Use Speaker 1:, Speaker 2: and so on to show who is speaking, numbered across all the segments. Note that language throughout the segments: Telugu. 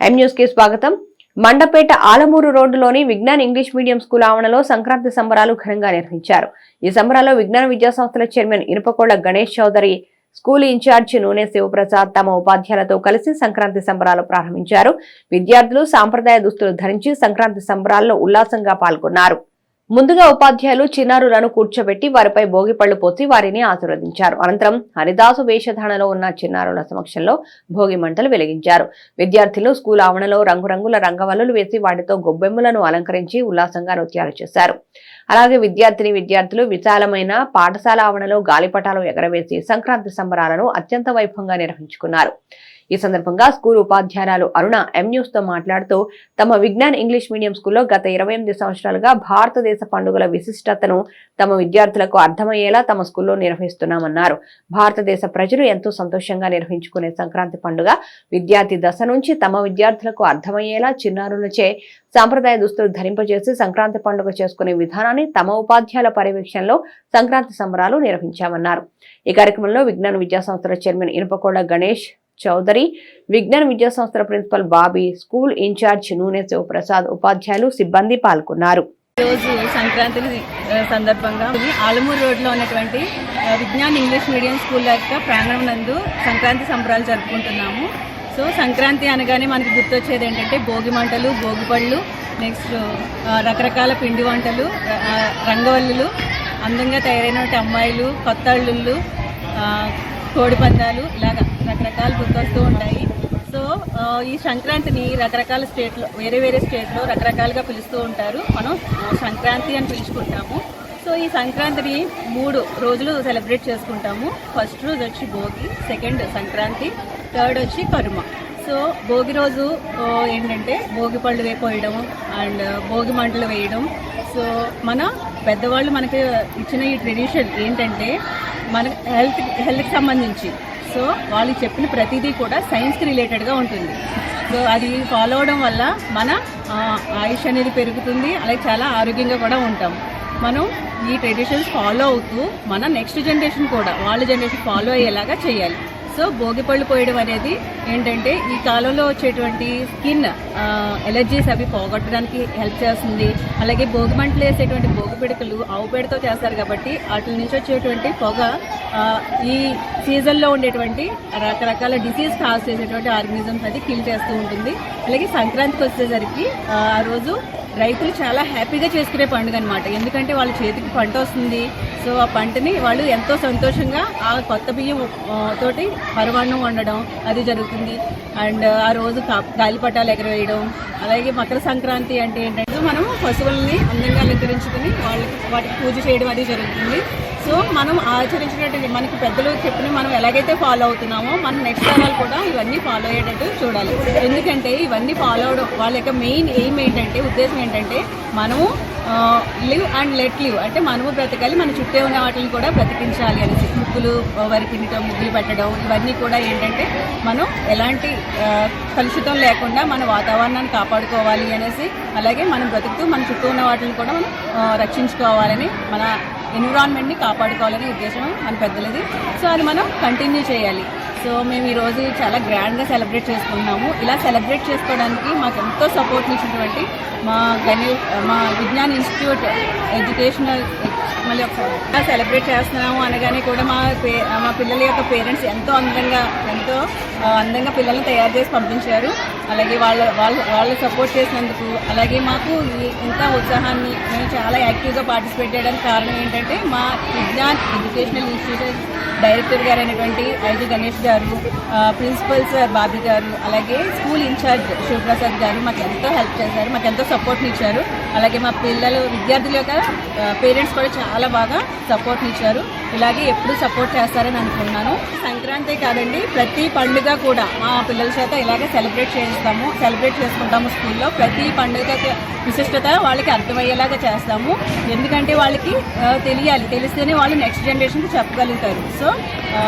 Speaker 1: ఎం న్యూస్కి స్వాగతం. మండపేట ఆలమూరు రోడ్డులోని విజ్ఞాన్ ఇంగ్లీష్ మీడియం స్కూల్ ఆవరణలో సంక్రాంతి సంబరాలు ఘనంగా నిర్వహించారు. ఈ సంబరాల్లో విజ్ఞాన విద్యా సంస్థల chairman ఇనుపకోళ్ళ Ganesh Chowdary school in charge నూనె శివప్రసాద్ తమ ఉపాధ్యాయులతో కలిసి సంక్రాంతి సంబరాలు ప్రారంభించారు. విద్యార్థులు సాంప్రదాయ దుస్తులు ధరించి సంక్రాంతి సంబరాల్లో ఉల్లాసంగా పాల్గొన్నారు. ముందుగా ఉపాధ్యాయులు చిన్నారులను కూర్చోబెట్టి వారిపై భోగిపళ్ళు పోసి వారిని ఆశీర్వదించారు. అనంతరం హరిదాసు వేషధారణలో ఉన్న చిన్నారుల సమక్షంలో భోగి మంటలు వెలిగించారు. విద్యార్థులు స్కూల్ ఆవరణలో రంగురంగుల రంగవల్లులు వేసి వాటితో గొబ్బెమ్మలను అలంకరించి ఉల్లాసంగా నృత్యాలు చేశారు. అలాగే విద్యార్థిని విద్యార్థులు విశాలమైన పాఠశాల ఆవరణలో గాలిపటాలు ఎగరవేసి సంక్రాంతి సంబరాలను అత్యంత వైభవంగా నిర్వహించుకున్నారు. ఈ సందర్భంగా స్కూల్ ఉపాధ్యాయురాలు అరుణ ఎం న్యూస్తో మాట్లాడుతూ తమ విజ్ఞాన్ ఇంగ్లీష్ మీడియం స్కూల్లో గత ఇరవై ఎనిమిది సంవత్సరాలుగా భారతదేశ పండుగల విశిష్టతను తమ విద్యార్థులకు అర్థమయ్యేలా తమ స్కూల్లో నిర్వహిస్తున్నామన్నారు. భారతదేశ ప్రజలు ఎంతో సంతోషంగా నిర్వహించుకునే సంక్రాంతి పండుగ విద్యార్థి దశ నుంచి తమ విద్యార్థులకు అర్థమయ్యేలా చిన్నారులచే సాంప్రదాయ దుస్తులు ధరింపజేసి సంక్రాంతి పండుగ చేసుకునే విధానాన్ని తమ ఉపాధ్యాయుల పర్యవేక్షణలో సంక్రాంతి సంబరాలు నిర్వహించామన్నారు. ఈ కార్యక్రమంలో విజ్ఞాన విద్యా సంస్థల చైర్మన్ ఇనుపకోడ గణేష్ చౌదరి విజ్ఞాన విద్యా సంస్థల ప్రిన్సిపల్ బాబీ స్కూల్ ఇన్ఛార్జ్ నూనె శివప్రసాద్ ఉపాధ్యాయులు సిబ్బంది పాల్గొన్నారు.
Speaker 2: రోజు సంక్రాంతి సందర్భంగా ఆలమూరు రోడ్లో ఉన్నటువంటి విజ్ఞాన్ ఇంగ్లీష్ మీడియం స్కూల్ యొక్క ప్రాంగణం నందు సంక్రాంతి సంబరాలు జరుపుకుంటున్నాము. సో సంక్రాంతి అనగానే మనకు గుర్తొచ్చేది ఏంటంటే భోగి మంటలు భోగి పళ్ళు నెక్స్ట్ రకరకాల పిండి వంటలు రంగవల్లులు అందంగా తయారైనటువంటి అమ్మాయిలు కొత్త అల్లుళ్ళు కోడిపందాలు కోడి పందాలు ఇలాగ రకరకాలు గుర్తొస్తూ ఉంటాయి. సో ఈ సంక్రాంతిని రకరకాల స్టేట్లో వేరే వేరే స్టేట్లో రకరకాలుగా పిలుస్తూ ఉంటారు. మనం సంక్రాంతి అని పిలుచుకుంటాము. సో ఈ సంక్రాంతిని మూడు రోజులు సెలబ్రేట్ చేసుకుంటాము. ఫస్ట్ రోజు వచ్చి భోగి సెకండ్ సంక్రాంతి థర్డ్ వచ్చి కరుమ సో భోగి రోజు ఏంటంటే భోగి పళ్ళు వేపోయడం అండ్ భోగి మంటలు వేయడం. సో మన పెద్దవాళ్ళు మనకి ఇచ్చిన ఈ ట్రెడిషన్ ఏంటంటే మన హెల్త్ హెల్త్కి సంబంధించి. సో వాళ్ళు చెప్పిన ప్రతిదీ కూడా సైన్స్కి రిలేటెడ్గా ఉంటుంది. సో అది ఫాలో అవడం వల్ల మన ఆయుష్ అనేది పెరుగుతుంది అలాగే చాలా ఆరోగ్యంగా కూడా ఉంటాం. మనం ఈ ట్రెడిషన్స్ ఫాలో అవుతూ మన నెక్స్ట్ జనరేషన్ కూడా వాళ్ళ జనరేషన్ ఫాలో అయ్యేలాగా చేయాలి. సో భోగి పళ్ళు పోయడం అనేది ఏంటంటే ఈ కాలంలో వచ్చేటువంటి స్కిన్ ఎలర్జీస్ అవి పోగొట్టడానికి హెల్ప్ చేస్తుంది. అలాగే భోగి మంటలు వేసేటువంటి భోగి పిడకలు ఆవు పేడతో చేస్తారు కాబట్టి వాటి నుంచి వచ్చేటువంటి పొగ ఈ సీజన్లో ఉండేటువంటి రకరకాల డిసీజ్ కాజ్ చేసేటువంటి ఆర్గనిజమ్స్ అది కిల్ చేస్తూ ఉంటుంది. అలాగే సంక్రాంతికి వచ్చేసరికి ఆ రోజు రైతులు చాలా హ్యాపీగా చేసుకునే పండుగ అనమాట ఎందుకంటే వాళ్ళ చేతికి పంట వస్తుంది. సో ఆ పంటని వాళ్ళు ఎంతో సంతోషంగా ఆ కొత్త బియ్యం తోటి పరమాన్నం వండడం అది జరుగుతుంది. అండ్ ఆ రోజు గాలిపటాలు ఎగరవేయడం అలాగే మకర సంక్రాంతి అంటే ఏంటంటే మనం పశువుల్ని అందంగా అలంకరించుకుని వాళ్ళకి వాటికి పూజ చేయడం అది జరుగుతుంది. సో మనం ఆచరించినటువంటి మనకి పెద్దలు చెప్పిన మనం ఎలాగైతే ఫాలో అవుతున్నామో మన నెక్స్ట్ తరాలు కూడా ఇవన్నీ ఫాలో అయ్యేటట్టు చూడాలి. ఎందుకంటే ఇవన్నీ ఫాలో అవడం వాళ్ళ యొక్క మెయిన్ ఎయిమ్ ఏంటంటే ఉద్దేశం ఏంటంటే మనము లివ్ అండ్ లెట్ లివ్. అంటే మనము బ్రతకాలి మన చుట్టే ఉన్న వాటిని కూడా బ్రతికించాలి అనేసి. ముగ్గులు వరి తినటం ముగ్గులు పెట్టడం ఇవన్నీ కూడా ఏంటంటే మనం ఎలాంటి కలుషితం లేకుండా మన వాతావరణాన్ని కాపాడుకోవాలి అనేసి అలాగే మనం బ్రతుకుతూ మన చుట్టూ ఉన్న వాటిని కూడా మనం రక్షించుకోవాలని మన ఎన్విరాన్మెంట్ని కాపాడుకోవాలనే ఉద్దేశం మన పెద్దలది. సో అది మనం కంటిన్యూ చేయాలి. సో మేము ఈరోజు చాలా గ్రాండ్గా సెలబ్రేట్ చేసుకుంటున్నాము. ఇలా సెలబ్రేట్ చేసుకోవడానికి మాకు ఎంతో సపోర్ట్ ఇచ్చినటువంటి మా గణేష్ మా విజ్ఞాన్ ఇన్స్టిట్యూట్ ఎడ్యుకేషనల్ మళ్ళీ ఒకసారి సెలబ్రేట్ చేస్తున్నాము అనగానే కూడా మా పే మా పిల్లల యొక్క పేరెంట్స్ ఎంతో అందంగా ఎంతో అందంగా పిల్లల్ని తయారు చేసి పంపించారు. అలాగే వాళ్ళ వాళ్ళ వాళ్ళు సపోర్ట్ చేసినందుకు అలాగే మాకు ఇంత ఉత్సాహాన్ని మేము చాలా యాక్టివ్గా పార్టిసిపేట్ చేయడానికి కారణం ఏంటంటే మా విజ్ఞాన్ ఎడ్యుకేషనల్ ఇన్స్టిట్యూట్ డైరెక్టర్ గారు అయినటువంటి ఐజు గణేష్ గారు ప్రిన్సిపల్ సార్ బాబీ గారు అలాగే స్కూల్ ఇన్ఛార్జ్ శివప్రసాద్ గారు మాకు ఎంతో హెల్ప్ చేశారు మాకు ఎంతో సపోర్ట్ని ఇచ్చారు. అలాగే మా పిల్లలు విద్యార్థుల యొక్క పేరెంట్స్ కూడా చాలా బాగా సపోర్ట్ని ఇచ్చారు. ఇలాగే ఎప్పుడు సపోర్ట్ చేస్తారని అనుకున్నాను సంక్రాంతి కాదండి ప్రతి పండుగ కూడా మా పిల్లల చేత ఇలాగే సెలబ్రేట్ చేస్తాము సెలబ్రేట్ చేసుకుంటాము స్కూల్లో. ప్రతి పండుగ విశిష్టత వాళ్ళకి అర్థమయ్యేలాగా చేస్తాము. ఎందుకంటే వాళ్ళకి తెలియాలి తెలిస్తేనే వాళ్ళు నెక్స్ట్ జనరేషన్కి చెప్పగలుగుతారు. సో ఆ,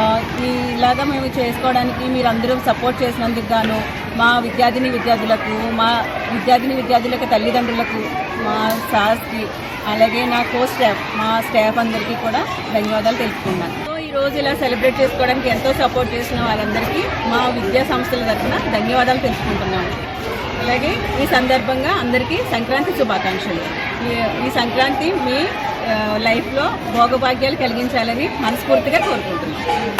Speaker 2: ఇలాగా మేము చేసుకోవడానికి మీరు అందరూ సపోర్ట్ చేసినందుకు గాను మా విద్యార్థిని విద్యార్థులకు మా విద్యార్థిని విద్యార్థులకు తల్లిదండ్రులకు మా సార్స్కి అలాగే నా కో స్టాఫ్ మా స్టాఫ్ అందరికీ కూడా ధన్యవాదాలు తెలుపుకున్నాను సో ఈ రోజు ఇలా సెలబ్రేట్ చేసుకోవడానికి ఎంతో సపోర్ట్ చేసిన వాళ్ళందరికీ మా విద్యా సంస్థల తరఫున ధన్యవాదాలు తెలుసుకుంటున్నాను అలాగే ఈ సందర్భంగా అందరికీ సంక్రాంతి శుభాకాంక్షలు. ఈ- ఈ సంక్రాంతి మీ లైఫ్లో భోగభాగ్యాలు కలిగించాలని మనస్ఫూర్తిగా కోరుకుంటున్నాను.